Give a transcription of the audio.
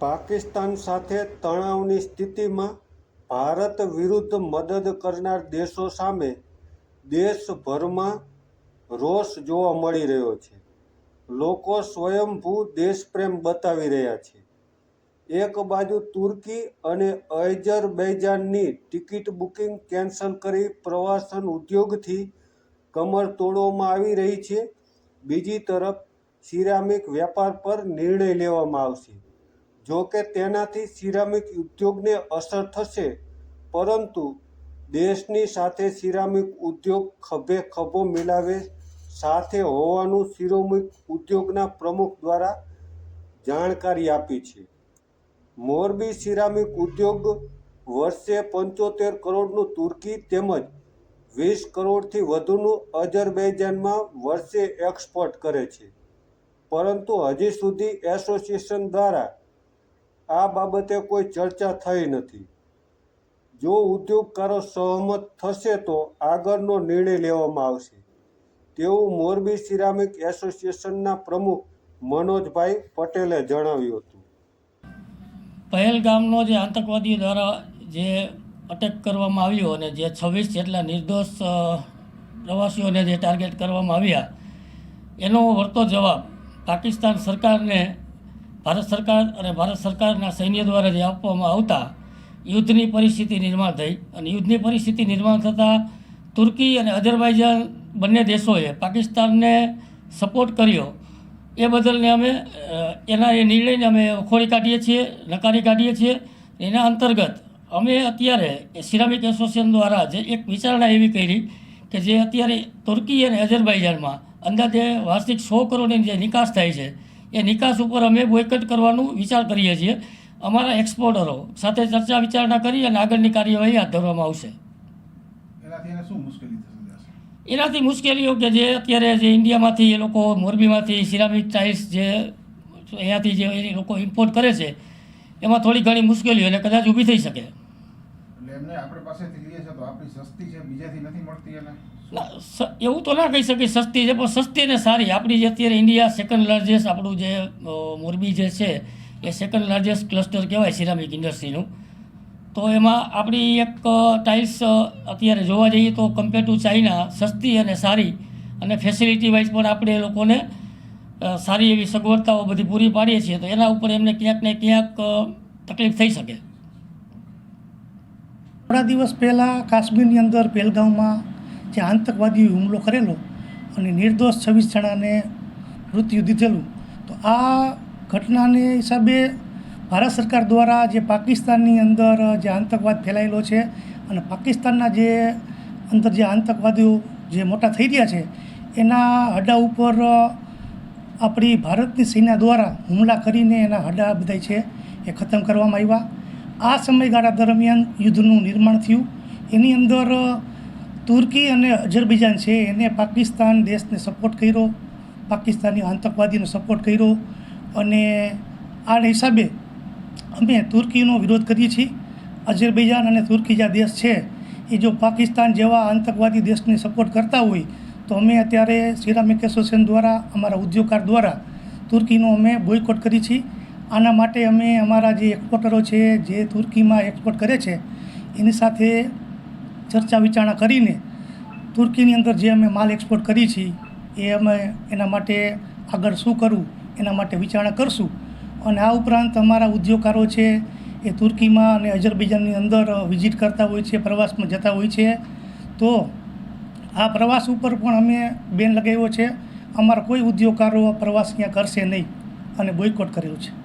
પાકિસ્તાન સાથે તણાવની સ્થિતિમાં ભારત વિરુદ્ધ મદદ કરનાર દેશો સામે દેશભરમાં રોષ જોવા મળી રહ્યો છે. લોકો સ્વયંભૂ દેશપ્રેમ બતાવી રહ્યા છે. એક બાજુ તુર્કી અને અઝરબૈજાનની ટિકિટ બુકિંગ કેન્સલ કરી પ્રવાસન ઉદ્યોગથી કમર તોડવામાં આવી રહી છે. બીજી તરફ સિરામિક વેપાર પર નિર્ણય લેવામાં આવશે. જો કે તેનાથી સિરામિક ઉદ્યોગને અસર થશે, પરંતુ દેશની સાથે સિરામિક ઉદ્યોગ ખભે ખભો મિલાવે સાથે હોવાનું સિરામિક ઉદ્યોગના પ્રમુખ દ્વારા જાણકારી આપી છે. મોરબી સિરામિક ઉદ્યોગ વર્ષે પંચોતેર કરોડનું તુર્કી તેમજ વીસ કરોડથી વધુનું અઝરબૈજાનમાં વર્ષે એક્સપોર્ટ કરે છે. પરંતુ હજી સુધી એસોસિએશન દ્વારા આ બાબતે કોઈ ચર્ચા થઈ નથી. જો ઉદ્યોગકારો સહમત થશે તો આગળનો નિર્ણય લેવામાં આવશે. તેવું મોરબી સિરામિક એસોસિએશનના પ્રમુખ મનોજભાઈ પટેલે જણાવ્યું હતું. પહેલગામનો જે આતંકવાદી દ્વારા જે અટેક કરવામાં આવ્યો અને જે છવ્વીસ જેટલા નિર્દોષ પ્રવાસીઓને જે ટાર્ગેટ કરવામાં આવ્યા, એનો વળતો જવાબ પાકિસ્તાન સરકારને ભારત સરકાર અને ભારત સરકારના સૈન્ય દ્વારા જે આપવામાં આવતા યુદ્ધની પરિસ્થિતિ નિર્માણ થઈ અને યુદ્ધની પરિસ્થિતિ નિર્માણ થતાં તુર્કી અને અઝરબાઈજાન બંને દેશોએ પાકિસ્તાનને સપોર્ટ કર્યો. એ બદલને અમે એના એ નિર્ણયને અમે ખોળી કાઢીએ છીએ, નકારી કાઢીએ છીએ. એના અંતર્ગત અમે અત્યારે એ સિરામિક એસોસિએશન દ્વારા જે એક વિચારણા એવી કરી કે જે અત્યારે તુર્કી અને અઝરબાઈજાનમાં અંદાજે વાર્ષિક સો કરોડની જે નિકાસ થાય છે એ નિકાસ ઉપર અમે બોયકટ કરવાનું વિચાર કરીએ છીએ. અમારા એક્સપોર્ટરો સાથે ચર્ચા વિચારણા કરી અને આગળની કાર્યવાહી હાથ ધરવામાં આવશે. એનાથી શું મુશ્કેલી એનાથી મુશ્કેલીઓ કે જે અત્યારે જે ઇન્ડિયામાંથી એ લોકો મોરબીમાંથી સિરામિક ટાઇલ્સ જે અહીંયાથી જે એ લોકો ઇમ્પોર્ટ કરે છે એમાં થોડી ઘણી મુશ્કેલીઓ અને કદાચ ઊભી થઈ શકે. એટલે એવું તો ના કહી શકીએ સસ્તી છે, પણ સસ્તી ને સારી. આપણી જે અત્યારે ઇન્ડિયા સેકન્ડ લાર્જેસ્ટ આપણું જે મોરબી જે છે, એ સેકન્ડ લાર્જેસ્ટ ક્લસ્ટર કહેવાય સિરામિક ઇન્ડસ્ટ્રીનું તો એમાં આપણી એક ટાઇલ્સ અત્યારે જોવા જઈએ તો કમ્પેર ટુ ચાઇના સસ્તી અને સારી. અને ફેસિલિટી વાઇઝ પણ આપણે એ લોકોને સારી એવી સગવડતાઓ બધી પૂરી પાડીએ છીએ. તો એના ઉપર એમને ક્યાંક ને ક્યાંક તકલીફ થઈ શકે. થોડા દિવસ પહેલાં કાશ્મીરની અંદર પહેલગામમાં જે આતંકવાદીઓએ હુમલો કરેલો અને નિર્દોષ છવ્વીસ જણાને મૃત્યુ દીધેલું, તો આ ઘટનાને હિસાબે ભારત સરકાર દ્વારા જે પાકિસ્તાનની અંદર જે આતંકવાદ ફેલાયેલો છે અને પાકિસ્તાનના જે અંદર જે આતંકવાદીઓ જે મોટા થઈ રહ્યા છે, એના હડા ઉપર આપણી ભારતની સેના દ્વારા હુમલા કરીને એના હડા બધા છે એ ખતમ કરવામાં આવ્યા. આ સમયગાળા દરમિયાન યુદ્ધનું નિર્માણ થયું. એની અંદર તુર્કી અને અઝરબૈજાન છે, એને પાકિસ્તાન દેશને સપોર્ટ કર્યો. પાકિસ્તાની આતંકવાદીનો સપોર્ટ કર્યો. અને આ હિસાબે અમે તુર્કીનો વિરોધ કરીએ છીએ. અઝરબૈજાન અને તુર્કી જે દેશ છે, એ જો પાકિસ્તાન જેવા આતંકવાદી દેશને સપોર્ટ કરતા હોય, તો અમે અત્યારે સિરામિક એસોસિએશન દ્વારા, અમારા ઉદ્યોગકાર દ્વારા તુર્કીનો અમે બોયકોટ કરી છીએ. આના માટે અમે અમારા જે એક્સપોર્ટરો છે, જે તુર્કીમાં એક્સપોર્ટ કરે છે, એની સાથે ચર્ચા વિચારણા કરીને તુર્કીની અંદર જે અમે માલ એક્સપોર્ટ કરી છીએ એ અમે એના માટે આગળ શું કરવું, એના માટે વિચારણા કરશું. અને આ ઉપરાંત અમારા ઉદ્યોગકારો છે, એ તુર્કીમાં અને અજરબૈજાનની અંદર વિઝિટ કરતા હોય છે, પ્રવાસમાં જતા હોય છે. તો આ પ્રવાસ ઉપર પણ અમે બેન લગાવ્યો છે, અમારા કોઈ ઉદ્યોગકારો પ્રવાસ ત્યાં કરશે નહીં અને બોયકોટ કર્યો છે.